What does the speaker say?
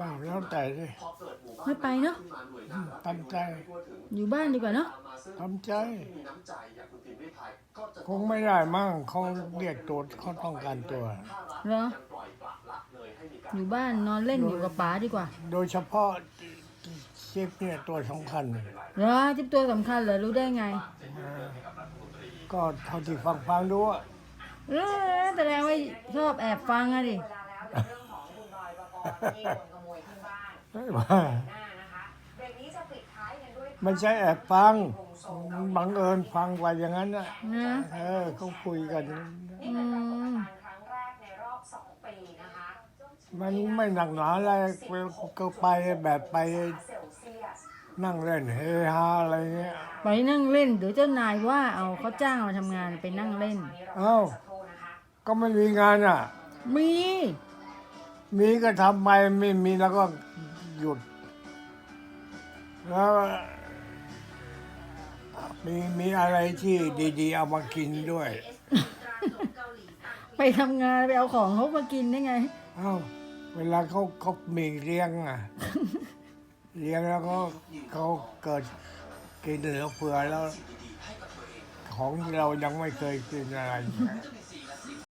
บ้างแล้วแต่ดิไม่ไปเนาะทำใจ อยู่บ้านดีกว่าเนาะทำใจ คงไม่ได้มั่งเขาเรียกตัวเขาต้องการตัวเหรออยู่บ้านนอนเล่นอยู่กับป๋าดีกว่า โดยเฉพาะเชฟเนี่ยตัวสำคัญเหรอจิ๊บตัวสำคัญเหรอรู้ได้ไง ก็เท่าที่ฟังฟังๆดูอะเออแสดงว่าชอบแอบฟังอะดิ เวลาแล้วเดี๋ยวเรื่องของคุณบอยปกรณ์ที่โดนขโมยขึ้นบ้านไม่ว่าหน้านะคะเบรกนี้จะปิดท้ายกันด้วยไม่ใช่แอบฟัง บังเอิญฟังไว้อย่างนั้นนะนะเออเขาคุยกันนี่เป็นปรากฏการณ์ครั้งแรกในรอบสองปีนะคะมันไม่หนักหนาอะไรก็ไปแบบไปเซลเซียสนั่งเล่นเฮฮาอะไรเงี้ยไปนั่งเล่นเดี๋ยวเจ้านายว่าเอาเขาจ้างมาทำงานไปนั่งเล่น เอ้าขอโทษนะคะก็ไม่มีงานอะ มี มีก็ทำไปไม่มีแล้วก็ห ยุดแล้วมีมีอะไรที่ดีๆ เอามากินด้วย ไปทำงานไปเอาของเขามากินได้ไง เอ้าเวลาเขาเขามีเลี้ยงอะ เลี้ยงแล้วก็เขาเกิดกินเหลือเฟือแล้ว ของที่เรายังไม่เคยกินอะไร